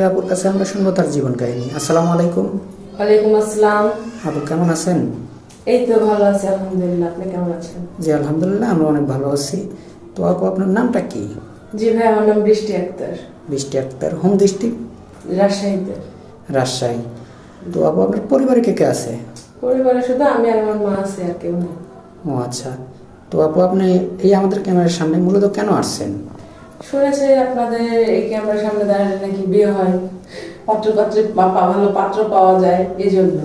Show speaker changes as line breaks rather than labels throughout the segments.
আপুর কাছে আমরা শুনব তার জীবন কাহিনী। আসসালামু আলাইকুম।
ওয়ালাইকুম আসসালাম।
আপু কেমন আছেন?
এই তো ভালো আছি আলহামদুলিল্লাহ। আপনি কেমন আছেন?
জি আলহামদুলিল্লাহ আমরা অনেক ভালো আছি। তো আপু আপনার নামটা কি?
জি ভাই আমার নাম বৃষ্টি আক্তার।
বৃষ্টি আক্তার। Home district?
রাজশাহীতে।
রাজশাহী। তো আপু আপনার পরিবারে কে কে আছে?
পরিবারে শুধু আমি আর আমার মা আছে আর কেউ
ও আচ্ছা। তো আপু আপনি এই আমাদের ক্যামেরার সামনে মূলত কেন আসছেন?
শুনেছি আপনাদের এই ক্যামেরার সামনে দাঁড়ালে নাকি বিয়ে হয়। পাত্র পাত্রে বা- ভালো পাত্র পাওয়া যায় এই জন্য।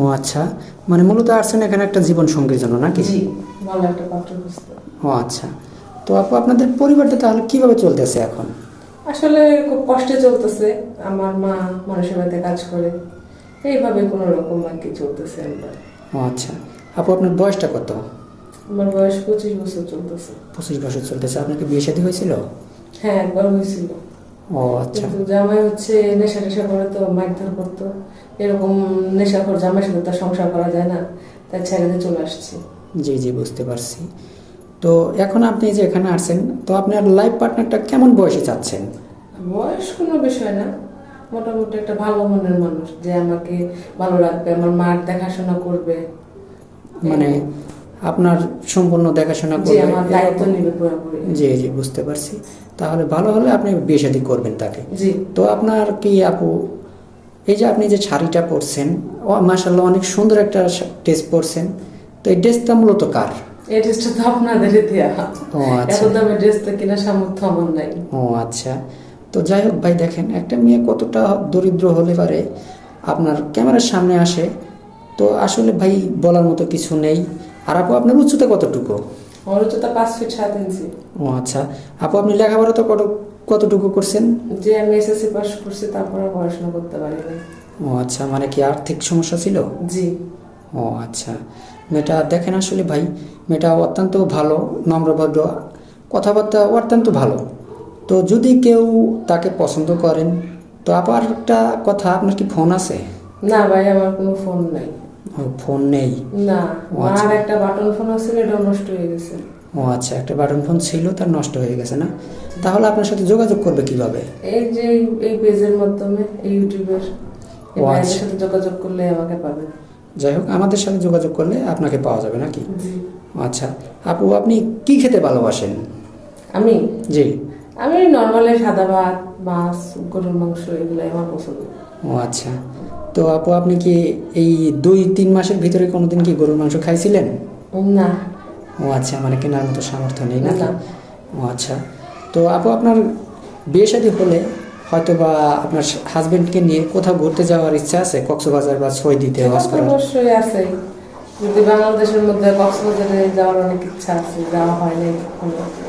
ও আচ্ছা। মানে মূলত আসছেন এখানে একটা জীবন সঙ্গীর জন্য নাকি?
জি ভালো একটা পাত্র খুঁজতে।
ও আচ্ছা। তো আপু আপনাদের পরিবারটা তাহলে কীভাবে চলতেছে এখন?
আসলে খুব কষ্টে চলতেছে। আমার মা মানুষের বাড়িতে কাজ করে। এইভাবে কোনো রকম আর কি চলতেছে আমরা
ও আচ্ছা। আপু আপনার বয়সটা কত?
আমার বয়স পঁচিশ বছর চলতেছে।
পঁচিশ বছর চলতেছে। আপনার কি বিয়ে শাদী হয়েছিল?
হ্যাঁ একবার হয়েছিল।
ও আচ্ছা।
কিন্তু জামাই হচ্ছে নেশা টেশা করে তো মারধর করতো। এরকম নেশা করে জামাইয়ের সাথে তো সংসার করা যায় না। তাই ছেড়ে দিয়ে চলে আসছি।
জি জি বুঝতে পারছি। তো এখন আপনি যে এখানে আসছেন তো আপনার লাইফ পার্টনারটা কেমন বয়সে চাচ্ছেন?
বয়স কোনো বিষয় না। মোটামুটি একটা ভালো মনের মানুষ যে আমাকে ভালো রাখবে আমার মার দেখাশোনা করবে।
মানে আপনার সম্পূর্ণ দেখাশোনা করবে জি জি বুঝতে পারছি। তাহলে ভালো হলে আপনি বিয়ে শাদী করবেন তাকে। তো আপনার কি আপু এই যে আপনি যে শাড়িটা পরছেন মাসাল্লাহ অনেক সুন্দর একটা ড্রেস পরছেন। তো এই ড্রেসটা মূলত কার?
এই ড্রেসটা তো আপনাদের
ও আচ্ছা।
দামে ড্রেস তো সামর্থ্য আমার নাই।
ও আচ্ছা। তো যাই হোক ভাই দেখেন একটা মেয়ে কতটা দরিদ্র হলে পারে আপনার ক্যামেরার সামনে আসে। তো আসলে ভাই বলার মতো কিছু নেই। আর আপু আপনার উচ্চতা কতটুকু?
আমার উচ্চতা পাঁচ ফিট সাত ইঞ্চি
ও আচ্ছা। আপু আপনি লেখাপড়া তো কত কতটুকু করছেন?
যে আমি এসএসসি পাস করছি তারপরে পড়াশোনা করতে পারিনি
ও আচ্ছা মানে কি আর্থিক সমস্যা ছিল?
জি।
ও আচ্ছা। মেয়েটা দেখেন আসলে ভাই মেয়েটা অত্যন্ত ভালো নম্রভদ্র কথাবার্তা অত্যন্ত ভালো। তো যদি কেউ তাকে পছন্দ করেন তো আবার একটা কথা আপনার কি ফোন আছে?
না ভাই আমার কোনো ফোন নাই।
ফোন নেই।
না
ও আচ্ছা।
আর একটা বাটন ফোন ছিল এটাও নষ্ট হয়ে গেছে।
ও আচ্ছা একটা বাটন ফোন ছিল তার নষ্ট হয়ে গেছে না? তাহলে আপনার সাথে যোগাযোগ করবে কীভাবে?
এই যে এই পেজের মাধ্যমে এই ইউটিউবের।
ও আচ্ছা।
সাথে যোগাযোগ করলে আমাকে পাবে।
যাই হোক আমাদের সাথে যোগাযোগ করলে আপনাকে পাওয়া যাবে নাকি? আচ্ছা। আপু আপনি কি খেতে ভালোবাসেন?
আমি?
জি।
আমি নর্মালি সাদা ভাত মাছ গরুর মাংস এগুলাই আমার পছন্দ।
ও আচ্ছা। তো আপু আপনি কি এই দুই তিন মাসের ভিতরে কোনোদিন কি গরুর মাংস খাইছিলেন?
না।
ও আচ্ছা মানে কেনার মতো সামর্থ্য নেই না। ও আচ্ছা। তো আপু আপনার বিয়ে শাদী হলে হয়তো বা আপনার হাজবেন্ডকে নিয়ে কোথাও ঘুরতে যাওয়ার ইচ্ছা আছে? কক্সবাজার বা ছয় দিতে
অবশ্যই আছে। যদি বাংলাদেশের মধ্যে কক্সবাজারে যাওয়ার অনেক ইচ্ছা আছে যাওয়া হয় কখনো।